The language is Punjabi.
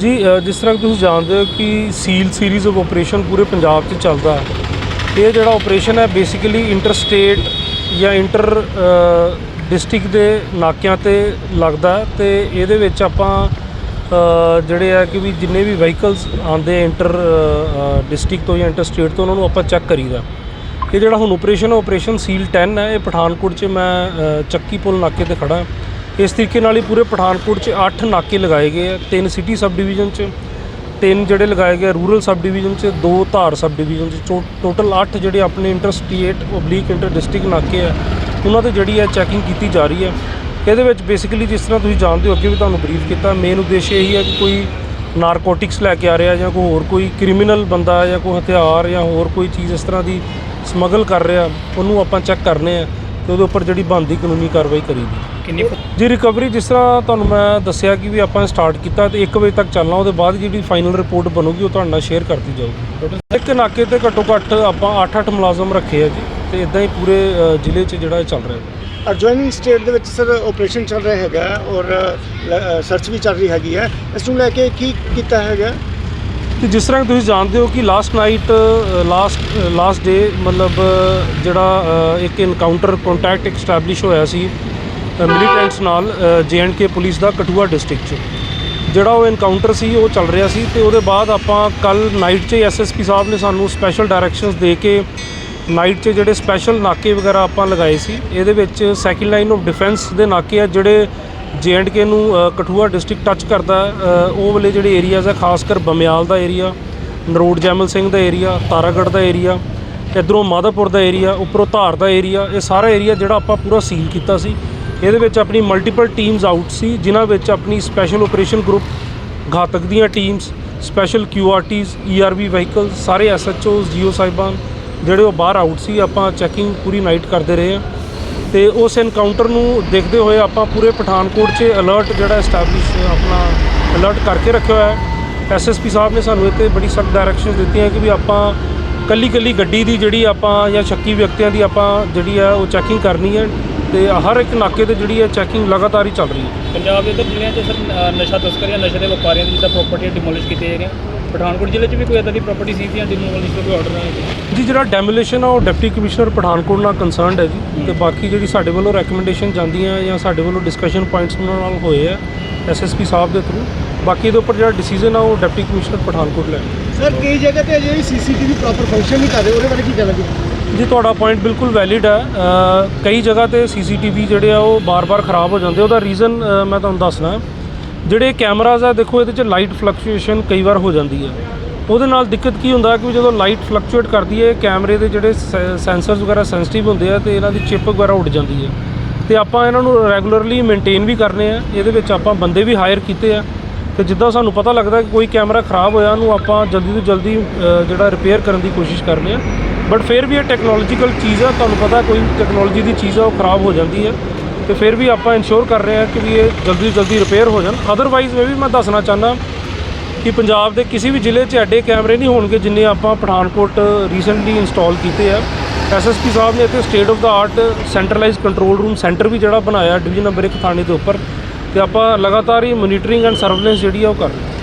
ਜੀ ਜਿਸ ਤਰ੍ਹਾਂ ਕਿ ਤੁਸੀਂ ਜਾਣਦੇ ਹੋ ਕਿ ਸੀਲ ਸੀਰੀਜ਼ ਆਫ ਆਪਰੇਸ਼ਨ ਪੂਰੇ ਪੰਜਾਬ 'ਚ ਚੱਲਦਾ ਹੈ। ਇਹ ਜਿਹੜਾ ਆਪਰੇਸ਼ਨ ਹੈ ਬੇਸਿਕਲੀ ਇੰਟਰ ਸਟੇਟ ਜਾਂ ਇੰਟਰ ਡਿਸਟ੍ਰਿਕਟ ਦੇ ਨਾਕਿਆਂ ਤੇ ਲੱਗਦਾ ਹੈ ਤੇ ਇਹਦੇ ਵਿੱਚ ਆਪਾਂ ਜਿਹੜੇ ਆ ਕਿ ਵੀ ਜਿੰਨੇ ਵੀ ਵਹੀਕਲਸ ਆਉਂਦੇ ਇੰਟਰ ਡਿਸਟ੍ਰਿਕਟ ਤੋਂ ਜਾਂ ਇੰਟਰ ਸਟੇਟ ਤੋਂ, ਉਹਨਾਂ ਨੂੰ ਆਪਾਂ ਚੈੱਕ ਕਰੀਦਾ ਇਹ ਜਿਹੜਾ ਹੁਣ ਆਪਰੇਸ਼ਨ ਹੈ ਆਪਰੇਸ਼ਨ ਸੀਲ 10 ਹੈ, ਇਹ ਪਠਾਨਕੋਟ 'ਚ ਮੈਂ ਚੱਕੀ ਪੁਲ ਨਾਕੇ ਤੇ ਖੜਾ ਹਾਂ। ਇਸ ਤਰੀਕੇ ਨਾਲ ਹੀ ਪੂਰੇ ਪਠਾਨਕੋਟ 'ਚ 8 ਨਾਕੇ ਲਗਾਏ ਗਏ ਆ, ਤਿੰਨ ਸਿਟੀ ਸਬ ਡਿਵੀਜ਼ਨ 'ਚ, ਤਿੰਨ ਜਿਹੜੇ ਲਗਾਏ ਗਏ ਰੂਰਲ ਸਬ ਡਿਵੀਜ਼ਨ 'ਚ, ਦੋ ਧਾਰ ਸਬ ਡਿਵੀਜ਼ਨ 'ਚ ਟੋਟਲ 8 ਜਿਹੜੇ ਆਪਣੇ inter state oblique inter district ਨਾਕੇ ਆ, ਉਹਨਾਂ ਤੇ ਜਿਹੜੀ ਹੈ ਚੈਕਿੰਗ ਕੀਤੀ ਜਾ ਰਹੀ ਹੈ ਇਹਦੇ ਵਿੱਚ ਬੇਸਿਕਲੀ ਜਿਸ ਤਰ੍ਹਾਂ ਤੁਸੀਂ ਜਾਣਦੇ ਹੋ, ਅੱਗੇ ਵੀ ਤੁਹਾਨੂੰ ਬਰੀਫ ਕੀਤਾ ਮੇਨ ਉਦੇਸ਼ ਇਹੀ ਹੈ ਕਿ ਕੋਈ ਨਾਰਕੋਟਿਕਸ ਲੈ ਕੇ ਆ ਰਿਹਾ ਜਾਂ ਕੋਈ ਹੋਰ ਕੋਈ ਕ੍ਰਿਮੀਨਲ ਬੰਦਾ ਜਾਂ ਕੋਈ ਹਥਿਆਰ ਜਾਂ ਹੋਰ ਕੋਈ ਚੀਜ਼ ਇਸ ਤਰ੍ਹਾਂ ਦੀ ਸਮਗਲ ਕਰ ਰਿਹਾ, ਉਹਨੂੰ ਆਪਾਂ ਚੈੱਕ ਕਰਨੇ ਆ ਤੇ ਉਹਦੇ ਉੱਪਰ ਜਿਹੜੀ ਬਣਦੀ ਕਾਨੂੰਨੀ ਕਾਰਵਾਈ ਕਰੀਦੀ। ਕਿੰਨੀ ਜੀ ਰਿਕਵਰੀ ਜਿਸ ਤਰ੍ਹਾਂ ਤੁਹਾਨੂੰ ਮੈਂ ਦੱਸਿਆ ਕਿ ਵੀ ਆਪਾਂ ਸਟਾਰਟ ਕੀਤਾ ਤੇ 1 ਵਜੇ ਤੱਕ ਚੱਲਣਾ ਉਹਦੇ ਬਾਅਦ ਜਿਹੜੀ ਫਾਈਨਲ ਰਿਪੋਰਟ ਬਣੂਗੀ ਉਹ ਤੁਹਾਡੇ ਨਾਲ ਸ਼ੇਅਰ ਕਰਤੀ ਜਾਊਗੀ। ਇੱਕ ਨਾਕੇ ਤੇ ਘੱਟੋ ਘੱਟ ਆਪਾਂ 8-8 ਮੁਲਾਜ਼ਮ ਰੱਖੇ ਆ ਜੀ ਤੇ ਇਦਾਂ ਹੀ ਪੂਰੇ ਜ਼ਿਲ੍ਹੇ 'ਚ ਜਿਹੜਾ ਇਹ ਚੱਲ ਰਿਹਾ। ਹੈ ਅਡਜੋਇਨਿੰਗ ਸਟੇਟ ਦੇ ਵਿੱਚ ਸਰ ਆਪਰੇਸ਼ਨ ਚੱਲ ਰਿਹਾ ਹੈਗਾ ਔਰ ਸਰਚ ਵੀ ਚੱਲ ਰਹੀ ਹੈਗੀ ਹੈ। ਇਸ ਨੂੰ ਲੈ ਕੇ ਕੀ ਕੀਤਾ ਹੈਗਾ? ਤੇ ਜਿਸ ਤਰ੍ਹਾਂ ਤੁਸੀਂ ਜਾਣਦੇ ਹੋ ਕਿ last night last last day ਮਤਲਬ ਜਿਹੜਾ ਇੱਕ ਇਨਕਾਊਂਟਰ ਕੰਟੈਕਟ ਇੱਕ ਸਟੈਬਲਿਸ਼ ਹੋਇਆ ਸੀ ਮਿਲੀਟੈਂਟਸ ਨਾਲ ਕੇ ਪੁਲਿਸ ਦਾ ਕਠੂਆ ਡਿਸਟ੍ਰਿਕਟ 'ਚ। ਜਿਹੜਾ ਉਹ ਇਨਕਾਊਂਟਰ ਸੀ, ਉਹ ਚੱਲ ਰਿਹਾ ਸੀ ਤੇ ਉਹਦੇ ਬਾਅਦ ਆਪਾਂ ਕੱਲ ਨਾਈਟ 'ਚ ਐਸਐਸਪੀ ਸਾਹਿਬ ਨੇ ਸਾਨੂੰ ਸਪੈਸ਼ਲ ਡਾਇਰੈਕਸ਼ਨਸ ਦੇ ਕੇ ਨਾਈਟ 'ਚ ਜਿਹੜੇ ਸਪੈਸ਼ਲ ਨਾਕੇ ਵਗੈਰਾ ਆਪਾਂ ਲਗਾਏ ਸੀ, ਇਹਦੇ ਵਿੱਚ ਸੈਕਿੰਡ ਲਾਈਨ ਆਫ ਡਿਫੈਂਸ ਦੇ ਨਾਕੇ ਆ ਜਿਹੜੇ ਕੇ ਨੂੰ ਕਠੂਆ ਡਿਸਟ੍ਰਿਕਟ ਟੱਚ ਕਰਦਾ ਉਹ ਵਾਲੇ ਜਿਹੜੇ ਏਰੀਆਜ਼ ਆ ਖਾਸ ਕਰ ਬਮਿਆਲ ਦਾ ਏਰੀਆ ਨਰੋੜ ਜੈਮਲ ਸਿੰਘ ਦਾ ਏਰੀਆ ਤਾਰਾਗੜ੍ਹ ਦਾ ਏਰੀਆ ਇਧਰੋਂ ਮਾਧਾਪੁਰ ਦਾ ਏਰੀਆ ਉੱਪਰੋਂ ਧਾਰ ਦਾ ਏਰੀਆ ਇਹ ਸਾਰਾ ਏਰੀਆ ਜਿਹੜਾ ਆਪਾਂ ਪੂਰਾ ਸੀਲ ਕੀਤਾ ਸੀ। ਇਹਦੇ ਵਿੱਚ ਆਪਣੀ ਮਲਟੀਪਲ ਟੀਮਸ ਆਊਟ ਸੀ, ਜਿਨ੍ਹਾਂ ਵਿੱਚ ਆਪਣੀ ਸਪੈਸ਼ਲ ਆਪਰੇਸ਼ਨ ਗਰੁੱਪ ਘਾਤਕ ਦੀਆਂ teams special QRTs ERV vehicle ਸਾਰੇ ਐਸਐਚਓਜ਼ ਜੀਓ ਸਾਹਿਬਾਨ ਜਿਹੜੇ ਉਹ ਬਾਹਰ ਆਊਟ ਸੀ, ਆਪਾਂ ਚੈਕਿੰਗ ਪੂਰੀ ਨਾਈਟ ਕਰਦੇ ਰਹੇ ਹਾਂ। ਤੇ ਉਸ ਐਨਕਾਊਂਟਰ ਨੂੰ ਦੇਖਦੇ ਹੋਏ ਆਪਾਂ ਪੂਰੇ ਪਠਾਨਕੋਟ 'ਚ ਅਲਰਟ ਜਿਹੜਾ ਐਸਟੈਬਲਿਸ਼ ਆਪਣਾ ਅਲਰਟ ਕਰਕੇ ਰੱਖਿਆ ਹੋਇਆ ਹੈ। ਐਸਐਸਪੀ ਸਾਹਿਬ ਨੇ ਸਾਨੂੰ ਇੱਥੇ ਬੜੀ ਸਖਤ ਡਾਇਰੈਕਸ਼ਨਸ ਦਿੱਤੀਆਂ ਕਿ ਵੀ ਆਪਾਂ ਕੱਲੀ ਕੱਲੀ ਗੱਡੀ ਦੀ ਜਿਹੜੀ ਆਪਾਂ ਜਾਂ ਸ਼ੱਕੀ ਵਿਅਕਤੀਆਂ ਦੀ ਆਪਾਂ ਜਿਹੜੀ ਆ ਉਹ ਚੈਕਿੰਗ ਕਰਨੀ ਹੈ। ਤੇ ਹਰ ਇੱਕ ਨਾਕੇ ਤੇ ਜਿਹੜੀ ਹੈ ਚੈਕਿੰਗ ਲਗਾਤਾਰ ਹੀ ਚੱਲ ਰਹੀ ਹੈ। ਪੰਜਾਬ ਦੇ ਇੱਧਰ ਜ਼ਿਲ੍ਹਿਆਂ 'ਚ ਸਰ ਅ, ਨਸ਼ਾ ਤਸਕਰ ਜਾਂ ਨਸ਼ੇ ਦੇ ਵਪਾਰੀਆਂ ਦੀ ਜਿੱਦਾਂ ਪ੍ਰਾਪਰਟੀ ਡਿਮੋਲਿਸ਼ ਕੀਤੀ ਜਾ ਰਹੀਆਂ ਪਠਾਨਕੋਟ ਜ਼ਿਲ੍ਹੇ 'ਚ ਵੀ ਕੋਈ ਇਦਾਂ ਦੀ ਪ੍ਰਾਪਰਟੀ ਸੀ ਜਾਂ ਡਿਮੋਲਿਸ਼ ਦਾ ਕੋਈ ਆਰਡਰ ਨਹੀਂ ਜੀ ਜਿਹੜਾ ਡੈਮੋਲੇਸ਼ਨ ਆ ਉਹ ਡਿਪਟੀ ਕਮਿਸ਼ਨਰ ਪਠਾਨਕੋਟ ਨਾਲ ਕੰਸਰਨਡ ਹੈ ਜੀ ਤੇ ਬਾਕੀ ਜਿਹੜੀ ਸਾਡੇ ਵੱਲੋਂ ਰეკਮੈਂਡੇਸ਼ਨ ਜਾਂਦੀਆਂ ਜਾਂ ਸਾਡੇ ਵੱਲੋਂ ਡਿਸਕਸ਼ਨ ਪੁਆਇੰਟਸ ਉਹਨਾਂ ਨਾਲ ਹੋਏ ਆ ਐਸਐਸਪੀ ਸਾਹਿਬ ਦੇ ਥਰੂ ਬਾਕੀ ਇਹਦੇ ਉੱਪਰ ਜਿਹੜਾ ਡਿਸੀਜਨ ਆ ਉਹ ਡਿਪਟੀ ਕਮਿਸ਼ਨਰ ਪਠਾਨਕੋਟ ਲੈ ਸਰ ਕਈ ਜਗ੍ਹਾ ਤੇ ਅਜੇ ਵੀ ਸੀਸੀਟੀਵੀ ਪ੍ਰੋਪਰ ਫੰਕਸ਼ਨ ਨਹੀਂ ਕਰ ਰਹੇ ਉਹਦੇ ਬਾਰੇ ਕੀ ਕਹਿਣਾ ਜੀ? ਜੀ, ਤੁਹਾਡਾ ਪੁਆਇੰਟ ਬਿਲਕੁਲ ਵੈਲਿਡ ਹੈ। ਕਈ ਜਗ੍ਹਾ ਤੇ ਸੀਸੀਟੀਵੀ ਜਿਹੜੇ ਆ, ਉਹ ਬਾਰ-ਬਾਰ ਖਰਾਬ ਹੋ ਜਾਂਦੇ ਉਹਦਾ ਰੀਜ਼ਨ ਮੈਂ ਤੁਹਾਨੂੰ ਦੱਸਣਾ ਜਿਹੜੇ ਕੈਮਰਾਜ਼ ਆ, ਦੇਖੋ, ਇਹਦੇ 'ਚ ਲਾਈਟ ਫਲਕਚੁਏਸ਼ਨ ਕਈ ਵਾਰ ਹੋ ਜਾਂਦੀ ਹੈ ਉਹਦੇ ਨਾਲ ਦਿੱਕਤ ਕੀ ਹੁੰਦਾ ਕਿ ਜਦੋਂ ਲਾਈਟ ਫਲਕਚੁਏਟ ਕਰਦੀ ਹੈ ਕੈਮਰੇ ਦੇ ਜਿਹੜੇ ਸੈਂਸਰਸ ਵਗੈਰਾ ਸੈਂਸਿਟਿਵ ਹੁੰਦੇ ਆ ਤੇ ਇਹਨਾਂ ਦੀ ਚਿਪ ਵਗੈਰਾ ਉੱਡ ਜਾਂਦੀ ਹੈ ਤੇ ਆਪਾਂ ਇਹਨਾਂ ਨੂੰ ਰੈਗੂਲਰਲੀ ਮੇਨਟੇਨ ਵੀ ਕਰਨੇ ਆ। ਇਹਦੇ ਵਿੱਚ ਆਪਾਂ ਬੰਦੇ ਵੀ ਹਾਇਰ ਕੀਤੇ ਆ। ਤੇ ਜਿੱਦਾਂ ਸਾਨੂੰ ਪਤਾ ਲੱਗਦਾ ਕਿ ਕੋਈ ਕੈਮਰਾ ਖਰਾਬ ਹੋਇਆ, ਉਹਨੂੰ ਆਪਾਂ ਜਲਦੀ ਤੋਂ ਜਲਦੀ ਜਿਹੜਾ ਰਿਪੇਅਰ ਕਰਨ ਦੀ ਕੋਸ਼ਿਸ਼ ਕਰਦੇ ਆ ਬਟ ਫਿਰ ਵੀ ਇਹ ਟੈਕਨੋਲੋਜੀਕਲ ਚੀਜ਼ ਆ, ਤੁਹਾਨੂੰ ਪਤਾ ਕੋਈ ਟੈਕਨੋਲੋਜੀ ਦੀ ਚੀਜ਼ ਆ, ਉਹ ਖਰਾਬ ਹੋ ਜਾਂਦੀ ਹੈ। ਤੇ ਫਿਰ ਵੀ ਆਪਾਂ ਇਨਸ਼ੋਰ ਕਰ ਰਹੇ ਹਾਂ ਕਿ ਵੀ ਇਹ ਜਲਦੀ ਤੋਂ ਜਲਦੀ ਰਿਪੇਅਰ ਹੋ ਜਾਣ। ਅਦਰਵਾਈਜ਼ ਮੈਂ ਵੀ ਮੈਂ ਦੱਸਣਾ ਚਾਹੁੰਦਾ ਕਿ ਪੰਜਾਬ ਦੇ ਕਿਸੇ ਵੀ ਜ਼ਿਲ੍ਹੇ 'ਚ ਐਡੇ ਕੈਮਰੇ ਨਹੀਂ ਹੋਣਗੇ ਜਿੰਨੇ ਆਪਾਂ ਪਠਾਨਕੋਟ ਰੀਸੈਂਟਲੀ ਇੰਸਟਾਲ ਕੀਤੇ ਆ। ਐਸਐਸਪੀ ਸਾਹਿਬ ਨੇ ਇੱਥੇ state of the art centralized control room centre ਵੀ ਜਿਹੜਾ ਬਣਾਇਆ, ਡਿਵੀਜ਼ਨ ਨੰਬਰ 1 ਥਾਣੇ ਦੇ ਉੱਪਰ। ਤੇ ਆਪਾਂ ਲਗਾਤਾਰ ਹੀ ਮੋਨੀਟਰਿੰਗ ਐਂਡ ਸਰਵੇਲੈਂਸ ਜਿਹੜੀ ਆ ਉਹ ਕਰ ਰਹੇ ਹਾਂ।